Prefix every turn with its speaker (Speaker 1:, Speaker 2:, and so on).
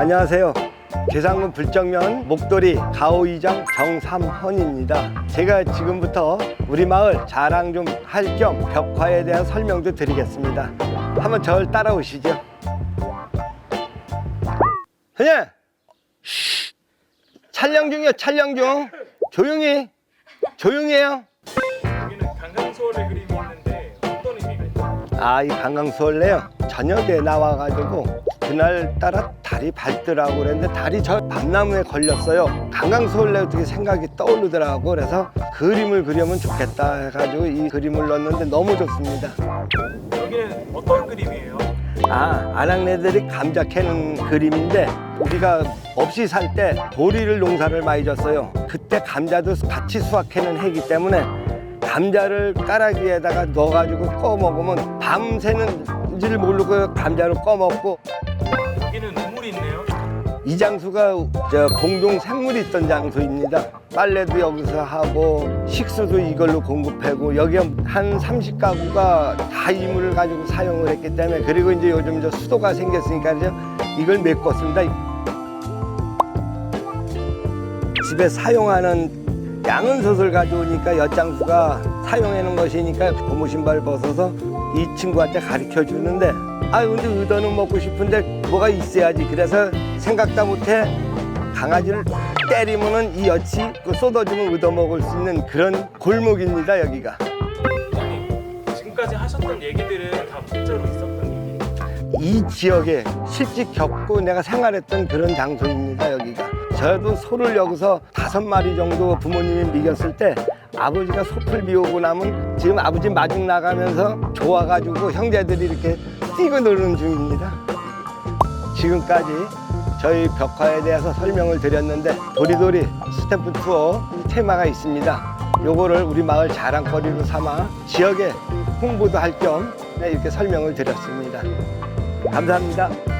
Speaker 1: 안녕하세요. 계상군 불정면 목도리 가오이장 정삼헌입니다. 제가 지금부터 우리 마을 자랑 좀 할 겸 벽화에 대한 설명도 드리겠습니다. 한번 절 따라오시죠. 선생 쉿! 촬영 중이요, 촬영 중. 조용히, 조용히 해요.
Speaker 2: 여기는 강강수월의 그림이 있는데 어떤 의미가 있나요?
Speaker 1: 아, 이 강강수월래요. 저녁에 나와가지고 그날 따라 달이 밝더라고 그랬는데 달이 저 밤나무에 걸렸어요. 강강수월래 어떻게 생각이 떠오르더라고 그래서 그림을 그리면 좋겠다 해가지고 이 그림을 넣었는데 너무 좋습니다.
Speaker 2: 여기는 어떤 그림이에요?
Speaker 1: 아, 아낙네들이 감자 캐는 그림인데 우리가 없이 살 때 보리를 농사를 많이 졌어요. 그때 감자도 같이 수확해는 해기 때문에 감자를 까라기에다가 넣어가지고 꺼 먹으면 밤새는 줄 모르고 감자를 꺼 먹고
Speaker 2: 여기는 우물이 있네요.
Speaker 1: 이 장소가 저 공동 생물이 있던 장소입니다. 빨래도 여기서 하고 식수도 이걸로 공급하고 여기 한 30가구가 다 이 물을 가지고 사용을 했기 때문에 그리고 이제 요즘 저 수도가 생겼으니까 이걸 메꿨습니다. 집에 사용하는 양은 솥을 가져오니까 엿장수가 사용하는 것이니까 고무 신발 벗어서 이 친구한테 가르쳐 주는데 아 근데 의도는 먹고 싶은데 뭐가 있어야지. 그래서 생각도 못해 강아지를 때리면은 이 엿이 그 쏟아주면 얻어 먹을 수 있는 그런 골목입니다 여기가.
Speaker 2: 지금까지 하셨던 얘기들은 다 문자로 있었던 얘기.
Speaker 1: 이 지역에 실제 겪고 내가 생활했던 그런 장소입니다 여기가. 저도 소를 여기서 다섯 마리 정도 부모님이 미겼을 때 아버지가 소풀 비우고 나면 지금 아버지 마중 나가면서 좋아가지고 형제들이 이렇게 뛰고 노는 중입니다. 지금까지 저희 벽화에 대해서 설명을 드렸는데 도리도리 스태프 투어 테마가 있습니다. 요거를 우리 마을 자랑거리로 삼아 지역에 홍보도 할겸 네, 이렇게 설명을 드렸습니다. 감사합니다.